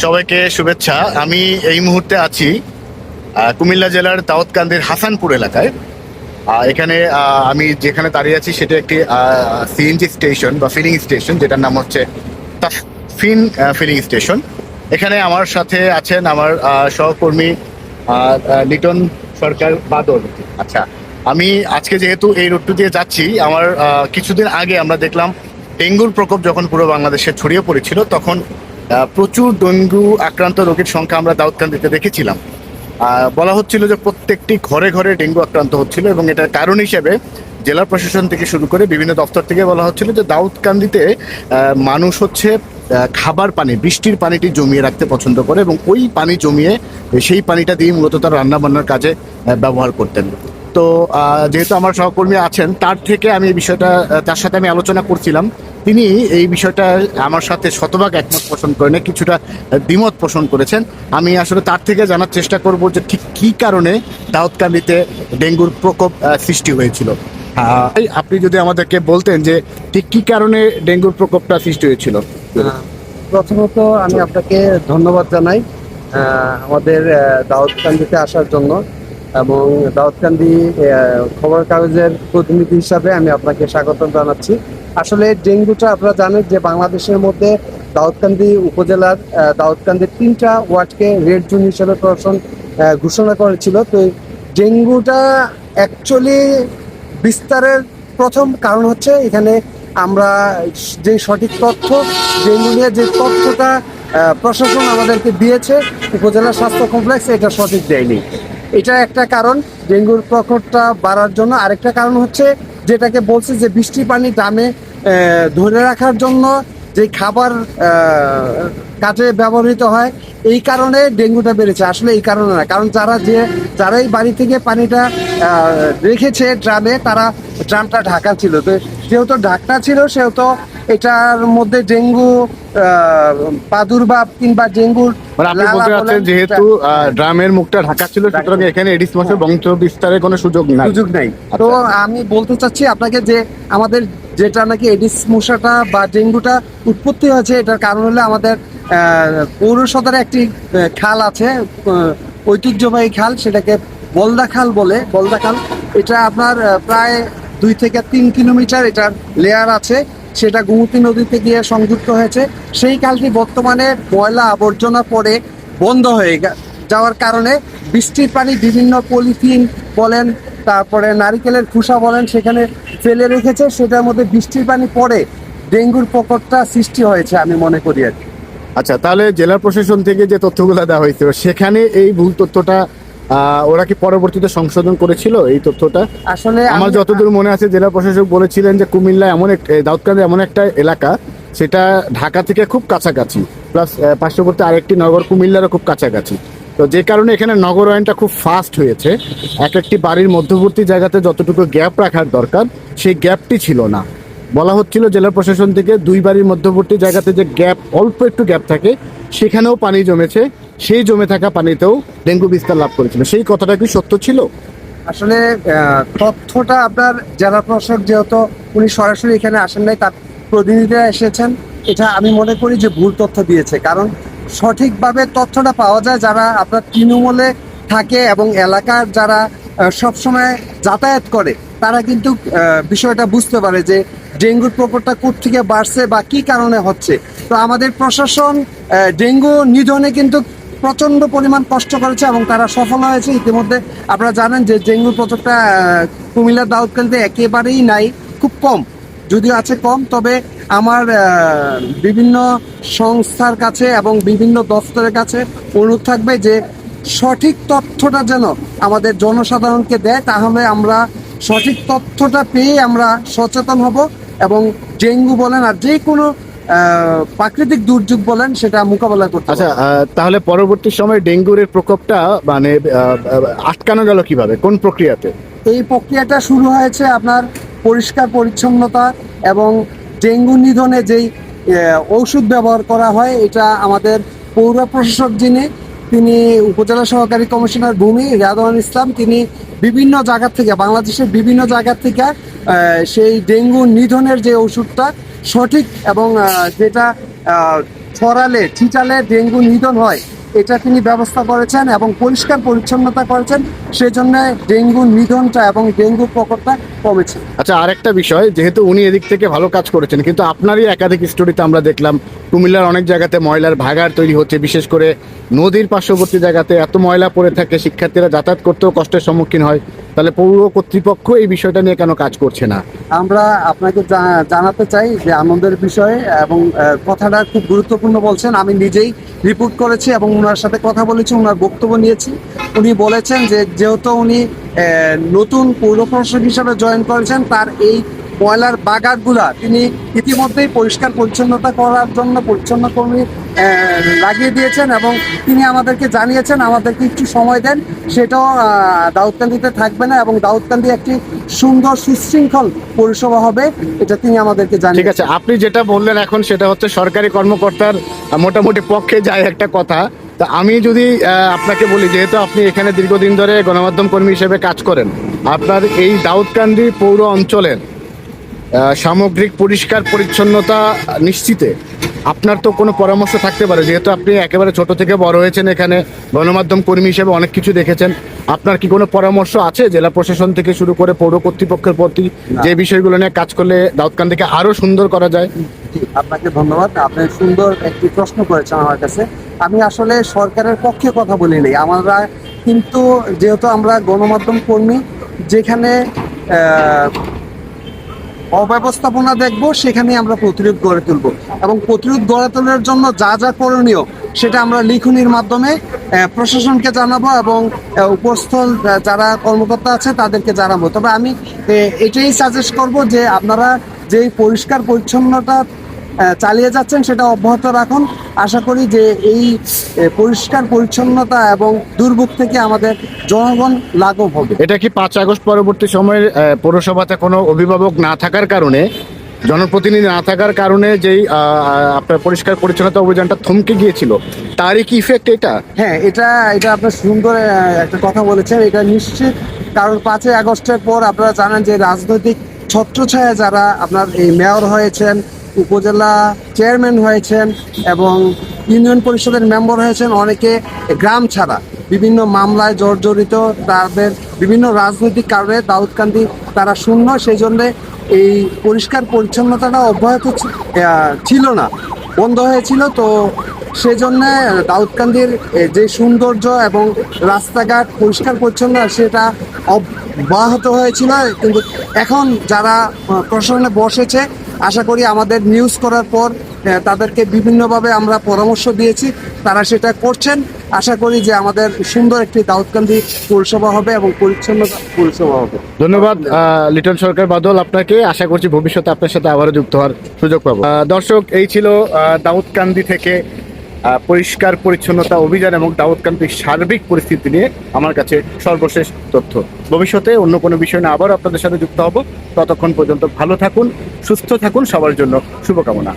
সবাইকে শুভেচ্ছা। আমি এই মুহূর্তে আছি কুমিল্লা জেলার দাউদকান্দির হাসানপুর এলাকায়। এখানে আমি যেখানে দাঁড়িয়ে আছি সেটা একটি সিএনজি স্টেশন বা ফিলিং স্টেশন যেটার নাম হচ্ছে ফিন ফিলিং স্টেশন এখানে আমার সাথে আছেন আমার সহকর্মী লিটন সরকার বাদল। আচ্ছা আমি আজকে যেহেতু এই রুটটু দিয়ে যাচ্ছি, আমার কিছুদিন আগে আমরা দেখলাম ডেঙ্গুর প্রকোপ যখন পুরো বাংলাদেশে ছড়িয়ে পড়েছিল, তখন প্রচুর ডেঙ্গু আক্রান্ত রোগীর সংখ্যা আমরা দাউদকান্দিতে দেখেছিলাম। বলা হচ্ছিল যে প্রত্যেকটি ঘরে ঘরে ডেঙ্গু আক্রান্ত হচ্ছিল এবং এটার কারণ হিসেবে জেলা প্রশাসন থেকে শুরু করে বিভিন্ন দপ্তর থেকে বলা হচ্ছিল যে দাউদকান্দিতে মানুষ হচ্ছে খাবার পানি, বৃষ্টির পানিটি জমিয়ে রাখতে পছন্দ করে এবং ওই পানি জমিয়ে সেই পানিটা দিয়ে মূলত তার রান্নাবান্নার কাজে ব্যবহার করতেন। তো যেহেতু আমার সহকর্মী আছেন, তার থেকে আমি এই বিষয়টা তার সাথে আমি আলোচনা করছিলাম। তিনি এই বিষয়টা আমার সাথে শতভাগ একমত পোষণ করেন কিছুটা দ্বিমত পোষণ করেছেন। আমি আসলে তার থেকে জানার চেষ্টা করব যে ঠিক কী কারণে দাউদকান্দিতে ডেঙ্গুর প্রকোপ সৃষ্টি হয়েছিল। আপনি যদি আমাদেরকে বলতেন যে ঠিক কী কারণে ডেঙ্গুর প্রকোপটা সৃষ্টি হয়েছিল। প্রথমত আমি আপনাকে ধন্যবাদ জানাই আমাদের দাউদকান্দিতে আসার জন্য এবং দাউদকান্দি খবর কাগজের প্রতিনিধি হিসাবে আমি আপনাকে স্বাগত জানাচ্ছি। আসলে ডেঙ্গুটা আপনারা জানেন যে বাংলাদেশের মধ্যে দাউদকান্দি উপজেলার দাউদকান্দির তিনটা ওয়ার্ডকে রেড জোন হিসেবে প্রশাসন ঘোষণা করেছিল। তো ডেঙ্গুটা অ্যাকচুয়ালি বিস্তারের প্রথম কারণ হচ্ছে এখানে আমরা যে সঠিক তথ্য, ডেঙ্গু নিয়ে যে তথ্যটা প্রশাসন আমাদেরকে দিয়েছে, উপজেলা স্বাস্থ্য কমপ্লেক্স এটা সঠিক দেয়নি। এটা একটা কারণ, ডেঙ্গুর প্রকোপটা বাড়ার জন্য। আরেকটা কারণ হচ্ছে যেটাকে বলছে যে বৃষ্টি পানি দামে ধরে রাখার জন্য যে খাবার কাজে ব্যবহৃত হয় এই কারণে ডেঙ্গুটা বেড়েছে। আসলে এই কারণে না কারণ যারা যে যারা এই বাড়ি থেকে পানিটা রেখেছে ড্রামে তারা ড্রামটা ঢাকা ছিল। তো যেহেতু ঢাকনা ছিল সেহেতু এটার মধ্যে ডেঙ্গু প্রাদুর্ভাব কিংবা ডেঙ্গুর মানে আপনি বলতে চাচ্ছেন যেহেতু ড্রামের মুখটা ঢাকা ছিল সুতরাং এখানে এডিস মশার বংশ বিস্তারের কোনো সুযোগ নাই। সুযোগ নেই। তো আমি বলতে চাচ্ছি আপনাকে যে আমাদের যেটা নাকি এডিস মশাটা বা ডেঙ্গুটা উৎপত্তি হয়েছে এটার কারণ হলো আমাদের আহ, পৌর সদরে একটি খাল আছে ঐতিহ্যবাহী খাল সেটাকে বলদা খাল বলে বলদা খাল। এটা আপনার প্রায় দুই থেকে তিন কিলোমিটার এটার লেয়ার আছে সেটা গোমতী নদীতে গিয়ে সংযুক্ত হয়েছে। সেই খালটি বর্তমানে ময়লা আবর্জনা পড়ে বন্ধ হয়ে যাওয়ার কারণে বৃষ্টির পানি বিভিন্ন পলিথিন বলেন তারপরে নারিকেলের খোসা বলেন সেখানে ফেলে রেখেছে। সেটার মধ্যে বৃষ্টির পানি পড়ে ডেঙ্গুর প্রকটটা সৃষ্টি হয়েছে আমি মনে করি আর কি। আচ্ছা তাহলে জেলা প্রশাসন থেকে যে তথ্যগুলো দেওয়া হয়েছিল সেখানে এই ভুল তথ্যটা ওরা কি পরবর্তীতে সংশোধন করেছিল এই তথ্যটা? আসলে আমার যতদূর মনে আছে জেলা প্রশাসক বলেছিলেন যে কুমিল্লা এমন এক দাউদকান্দি এমন একটা এলাকা সেটা ঢাকা থেকে খুব কাছাকাছি প্লাস পার্শ্ববর্তী আরেকটি নগর কুমিল্লারও খুব কাছাকাছি। তো যে কারণে এখানে নগরায়নটা খুব ফাস্ট হয়েছে এক একটি বাড়ির মধ্যবর্তী জায়গাতে যতটুকু গ্যাপ রাখার দরকার সেই গ্যাপটি ছিল না। বলা হচ্ছিল জেলা প্রশাসন থেকে দুই বাড়ির মধ্যবর্তী জায়গাতে যে গ্যাপ, অল্প একটু গ্যাপ থাকে, সেখানেও পানি জমেছে। সেই জমে থাকা পানিতেও ডেঙ্গু বিস্তার লাভ করেছিল। সেই কথাটা কি সত্য ছিল? আসলে তথ্যটা আপনার জেলা প্রশাসক যেহেতু উনি সরাসরি এখানে আসেন নাই, তার প্রতিনিধিরা এসেছেন। এটা আমি মনে করি যে ভুল তথ্য দিয়েছে। কারণ সঠিকভাবে তথ্যটা পাওয়া যায় যারা আপনার তৃণমূলে থাকে এবং এলাকার যারা সবসময় যাতায়াত করে, তারা কিন্তু বিষয়টা বুঝতে পারে যে ডেঙ্গুর প্রকোপটা থেকে বাড়ছে বা কি কারণে হচ্ছে? তো আমাদের প্রশাসন ডেঙ্গু নিধনে কিন্তু প্রচণ্ড পরিমাণ কষ্ট করেছে এবং তারা সফল হয়েছে। ইতিমধ্যে আপনারা জানেন যে ডেঙ্গু প্রকোপটা কুমিল্লার দাউদকান্দিতে একেবারেই নাই, খুব কম। যদিও আছে কম, তবে আমার বিভিন্ন সংস্থার কাছে এবং বিভিন্ন দফতরের কাছে অনুরোধ থাকবে যে সঠিক তথ্যটা যেন আমাদের জনসাধারণকে দেয়, তাহলে আমরা সঠিক তথ্যটা পেয়ে আমরা সচেতন হব। এবং ডেঙ্গু বলেন আর যে কোনো প্রাকৃতিক দুর্যোগ বলেন সেটা মোকাবেলা করতে আচ্ছা তাহলে পরবর্তী সময় ডেঙ্গুর প্রকোপটা মানে আটকানো গেল কীভাবে? কোন প্রক্রিয়াতে? এই প্রক্রিয়াটা শুরু হয়েছে আপনার পরিষ্কার পরিচ্ছন্নতা এবং ডেঙ্গু নিধনে যেই ঔষধ ব্যবহার করা হয় এটা আমাদের পৌর প্রশাসক যিনি তিনি উপজেলা সহকারী কমিশনার ভূমি রেদওয়ান ইসলাম তিনি বিভিন্ন জায়গা থেকে বাংলাদেশের বিভিন্ন জায়গা থেকে সেই ডেঙ্গু নিধনের যে ওষুধটা সঠিক এবং যেটা ছড়ালে ছিটালে ডেঙ্গু নিধন হয়, এটা তিনি ব্যবস্থা করেছেন এবং পরিষ্কার পরিচ্ছন্নতা করেছেন সেই জন্য ডেঙ্গু নিধনটা এবং ডেঙ্গু প্রকোপটা কমেছে। আচ্ছা আরেকটা বিষয়, যেহেতু উনি এদিক থেকে ভালো কাজ করেছেন, কিন্তু আপনারই একাধিক স্টোরিতে আমরা দেখলাম, কুমিল্লার অনেক জায়গাতে ময়লার ভাগার তৈরি হচ্ছে, বিশেষ করে নদীর পার্শ্ববর্তী জায়গাতে এত ময়লা পড়ে থাকে, শিক্ষার্থীরা যাতায়াত করতেও কষ্টের সম্মুখীন হয়। তাহলে পৌর কর্তৃপক্ষ এই বিষয়টা নিয়ে কেন কাজ করছে না? আমরা আপনাকে জানাতে চাই যে আনন্দের বিষয়ে এবং কথাটা খুব গুরুত্বপূর্ণ বলছেন। আমি নিজেই রিপোর্ট করেছি এবং ওনার সাথে কথা বলেছি ওনার বক্তব্য নিয়েছি। উনি বলেছেন যে যেহেতু উনি নতুন পৌর প্রশাসক হিসাবে জয়েন করেছেন, তার এই ময়লার বাগানগুলা তিনি ইতিমধ্যেই পরিষ্কার পরিচ্ছন্নতা করার জন্য পরিচ্ছন্ন কর্মী লাগিয়ে দিয়েছেন এবং তিনি আমাদেরকে জানিয়েছেন, আমাদেরকে একটু সময় দেন, সেটাও দাউদকান্দিতে থাকবে না এবং দাউদকান্দি একটি সুন্দর সুশৃঙ্খল পরিষেবা হবে, এটা তিনি আমাদেরকে ঠিক জানিয়েছেন আছে, আপনি যেটা বললেন এখন সেটা হচ্ছে সরকারি কর্মকর্তার মোটামুটি পক্ষে যায় একটা কথা। তা আমি যদি আপনাকে বলি, যেহেতু আপনি এখানে দীর্ঘদিন ধরে গণমাধ্যম কর্মী হিসেবে কাজ করেন, আপনার এই দাউদকান্দি পৌর অঞ্চলের সামগ্রিক পরিষ্কার পরিচ্ছন্নতা নিশ্চিতে। আপনার তো কোনো পরামর্শ থাকতে পারে যেহেতু আপনি একেবারে ছোট থেকে বড় হয়েছেন এখানে গণমাধ্যম কর্মী হিসেবে অনেক কিছু দেখেছেন। আপনার কি কোনো পরামর্শ আছে? জেলা প্রশাসন থেকে শুরু করে পৌর কর্তৃপক্ষের প্রতি যে বিষয়গুলো নিয়ে কাজ করলে দাউদকান্দিকে আরও সুন্দর করা যায়? আপনাকে ধন্যবাদ। আপনি সুন্দর একটি প্রশ্ন করেছেন আমার কাছে। আমি আসলে সরকারের পক্ষে কথা বলি নাই। আমরা কিন্তু যেহেতু আমরা গণমাধ্যম কর্মী যেখানে আহ, অব্যবস্থাপনা দেখব সেখানে আমরা প্রতিরোধ গড়ে তুলব। এবং প্রতিরোধ গড়ে তোলার জন্য যা যা করণীয়, সেটা আমরা লিখনির মাধ্যমে প্রশাসনকে জানাব এবং উপস্থল যারা কর্মকর্তা আছে, তাদেরকে জানাব। তবে আমি এটাই সাজেস্ট করব যে আপনারা যে পরিষ্কার পরিচ্ছন্নতা চালিয়ে যাচ্ছেন সেটা অব্যাহত রাখুন। আশা করি যে এই পরিষ্কার পরিচ্ছন্নতা এবং দুর্ভোগ থেকে আমাদের জনগণ লাঘব হবে। এটা কি পাঁচ আগস্ট পরবর্তী সময়ে আহ, পৌরসভাতে কোনো অভিভাবক না থাকার কারণে জনপ্রতিনিধি না থাকার কারণে যেই আপনার পরিষ্কার পরিচ্ছন্নতা অভিযানটা থমকে গিয়েছিল তারই কি ইফেক্ট এটা? হ্যাঁ এটা এটা আপনার সুন্দর একটা কথা বলেছেন এটা নিশ্চিত। কারণ পাঁচই আগস্টের পর আপনারা জানেন যে রাজনৈতিক ছত্রছায়া যারা আপনার এই মেয়র হয়েছেন উপজেলা চেয়ারম্যান হয়েছেন এবং ইউনিয়ন পরিষদের মেম্বার হয়েছেন অনেকে গ্রাম ছাড়া। বিভিন্ন মামলায় জর্জরিত, তাদের বিভিন্ন রাজনৈতিক কারণে দাউদকান্দি তারা শূন্য সেই জন্যে এই পরিষ্কার পরিচ্ছন্নতাটা অব্যাহত ছিল না, বন্ধ হয়েছিল। তো সেজন্য দাউদকান্দির যে সৌন্দর্য এবং রাস্তাঘাট পরিষ্কার পরিচ্ছন্ন, সেটা অব্যাহত হয়েছিল। কিন্তু এখন যারা প্রশাসনে বসেছে আশা করি আমাদের নিউজ করার পর তাদেরকে বিভিন্নভাবে আমরা পরামর্শ দিয়েছি, তারা সেটা করছেন। আশা করি যে আমাদের সুন্দর একটি দাউদকান্দি পৌরসভা হবে এবং পরিচ্ছন্ন পৌরসভা হবে। ধন্যবাদ লিটন সরকার বাদল আপনাকে। আশা করছি ভবিষ্যতে আপনার সাথে আবারও যুক্ত হওয়ার সুযোগ পাবো। দর্শক, এই ছিল দাউদকান্দি থেকে পরিষ্কার, পরিচ্ছন্নতা অভিযান এবং দাউদকান্দির সার্বিক পরিস্থিতি নিয়ে আমার কাছে সর্বশেষ তথ্য। ভবিষ্যতে অন্য কোনো বিষয় নিয়ে আবার আপনাদের সাথে যুক্ত হব। ততক্ষণ পর্যন্ত ভালো থাকুন, সুস্থ থাকুন, সবার জন্য শুভকামনা।